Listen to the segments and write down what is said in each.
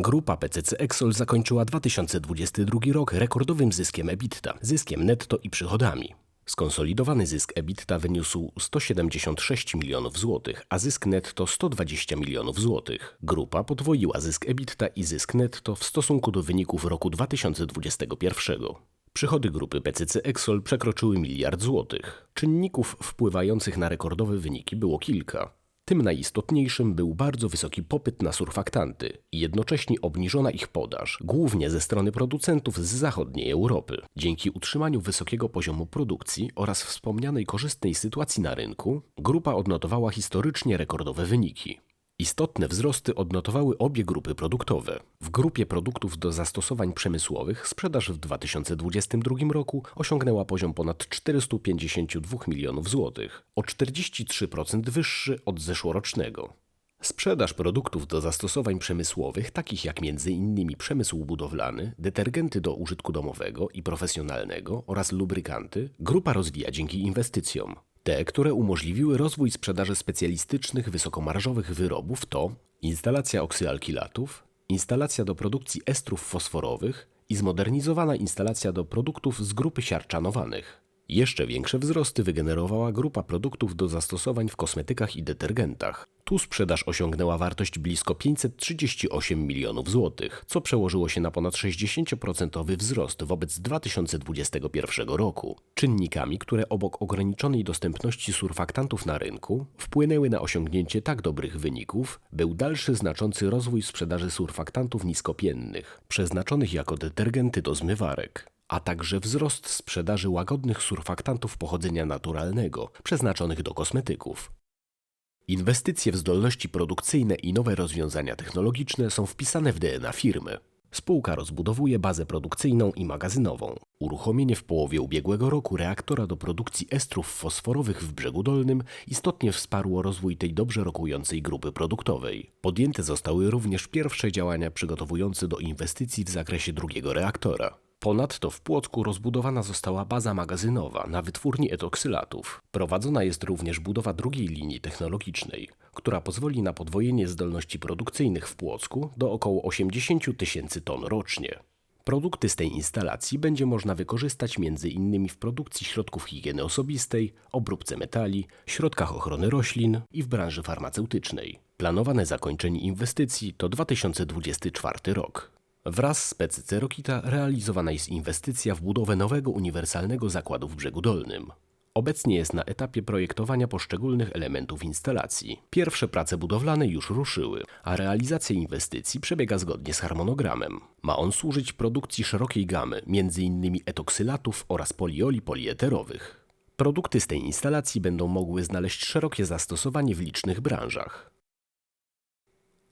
Grupa PCC Exol zakończyła 2022 rok rekordowym zyskiem EBITDA, zyskiem netto i przychodami. Skonsolidowany zysk EBITDA wyniósł 176 milionów złotych, a zysk netto 120 milionów złotych. Grupa podwoiła zysk EBITDA i zysk netto w stosunku do wyników roku 2021. Przychody grupy PCC Exol przekroczyły miliard złotych. Czynników wpływających na rekordowe wyniki było kilka. Tym najistotniejszym był bardzo wysoki popyt na surfaktanty i jednocześnie obniżona ich podaż, głównie ze strony producentów z zachodniej Europy. Dzięki utrzymaniu wysokiego poziomu produkcji oraz wspomnianej korzystnej sytuacji na rynku, grupa odnotowała historycznie rekordowe wyniki. Istotne wzrosty odnotowały obie grupy produktowe. W grupie produktów do zastosowań przemysłowych sprzedaż w 2022 roku osiągnęła poziom ponad 452 milionów złotych, o 43% wyższy od zeszłorocznego. Sprzedaż produktów do zastosowań przemysłowych, takich jak m.in. przemysł budowlany, detergenty do użytku domowego i profesjonalnego oraz lubrykanty, grupa rozwija dzięki inwestycjom. Te, które umożliwiły rozwój sprzedaży specjalistycznych, wysokomarżowych wyrobów to instalacja oksyalkilatów, instalacja do produkcji estrów fosforowych i zmodernizowana instalacja do produktów z grupy siarczanowanych. Jeszcze większe wzrosty wygenerowała grupa produktów do zastosowań w kosmetykach i detergentach. Tu sprzedaż osiągnęła wartość blisko 538 milionów złotych, co przełożyło się na ponad 60% wzrost wobec 2021 roku. Czynnikami, które obok ograniczonej dostępności surfaktantów na rynku wpłynęły na osiągnięcie tak dobrych wyników, był dalszy znaczący rozwój sprzedaży surfaktantów niskopiennych, przeznaczonych jako detergenty do zmywarek a także wzrost sprzedaży łagodnych surfaktantów pochodzenia naturalnego, przeznaczonych do kosmetyków. Inwestycje w zdolności produkcyjne i nowe rozwiązania technologiczne są wpisane w DNA firmy. Spółka rozbudowuje bazę produkcyjną i magazynową. Uruchomienie w połowie ubiegłego roku reaktora do produkcji estrów fosforowych w Brzegu Dolnym istotnie wsparło rozwój tej dobrze rokującej grupy produktowej. Podjęte zostały również pierwsze działania przygotowujące do inwestycji w zakresie drugiego reaktora. Ponadto w Płocku rozbudowana została baza magazynowa na wytwórni etoksylatów. Prowadzona jest również budowa drugiej linii technologicznej, która pozwoli na podwojenie zdolności produkcyjnych w Płocku do około 80 tysięcy ton rocznie. Produkty z tej instalacji będzie można wykorzystać m.in. w produkcji środków higieny osobistej, obróbce metali, środkach ochrony roślin i w branży farmaceutycznej. Planowane zakończenie inwestycji to 2024 rok. Wraz z PCC Rokita realizowana jest inwestycja w budowę nowego uniwersalnego zakładu w Brzegu Dolnym. Obecnie jest na etapie projektowania poszczególnych elementów instalacji. Pierwsze prace budowlane już ruszyły, a realizacja inwestycji przebiega zgodnie z harmonogramem. Ma on służyć produkcji szerokiej gamy, m.in. etoksylatów oraz polioli polieterowych. Produkty z tej instalacji będą mogły znaleźć szerokie zastosowanie w licznych branżach.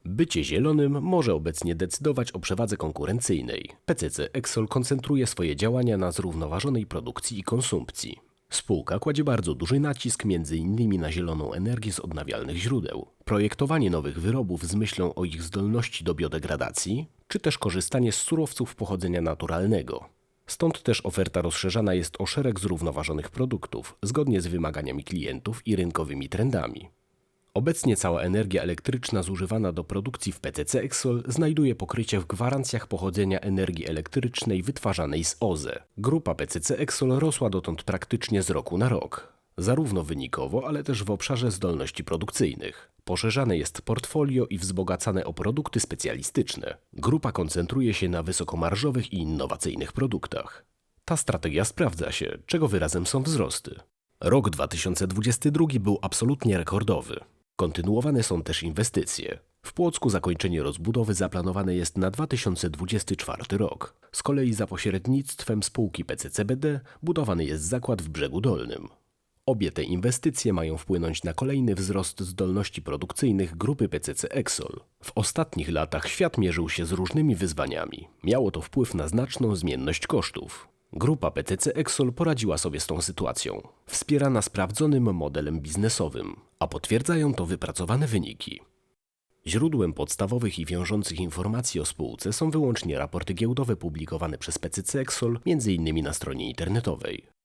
Bycie zielonym może obecnie decydować o przewadze konkurencyjnej. PCC Exol koncentruje swoje działania na zrównoważonej produkcji i konsumpcji. Spółka kładzie bardzo duży nacisk m.in. na zieloną energię z odnawialnych źródeł, projektowanie nowych wyrobów z myślą o ich zdolności do biodegradacji, czy też korzystanie z surowców pochodzenia naturalnego. Stąd też oferta rozszerzana jest o szereg zrównoważonych produktów, zgodnie z wymaganiami klientów i rynkowymi trendami. Obecnie cała energia elektryczna zużywana do produkcji w PCC Exol znajduje pokrycie w gwarancjach pochodzenia energii elektrycznej wytwarzanej z OZE. Grupa PCC Exol rosła dotąd praktycznie z roku na rok. Zarówno wynikowo, ale też w obszarze zdolności produkcyjnych. Poszerzane jest portfolio i wzbogacane o produkty specjalistyczne. Grupa koncentruje się na wysokomarżowych i innowacyjnych produktach. Ta strategia sprawdza się, czego wyrazem są wzrosty. Rok 2022 był absolutnie rekordowy. Kontynuowane są też inwestycje. W Płocku zakończenie rozbudowy zaplanowane jest na 2024 rok. Z kolei za pośrednictwem spółki PCCBD budowany jest zakład w Brzegu Dolnym. Obie te inwestycje mają wpłynąć na kolejny wzrost zdolności produkcyjnych grupy PCC Exol. W ostatnich latach świat mierzył się z różnymi wyzwaniami. Miało to wpływ na znaczną zmienność kosztów. Grupa PTC Exol poradziła sobie z tą sytuacją, wspierana sprawdzonym modelem biznesowym, a potwierdzają to wypracowane wyniki. Źródłem podstawowych i wiążących informacji o spółce są wyłącznie raporty giełdowe publikowane przez PCC Exol, m.in. na stronie internetowej.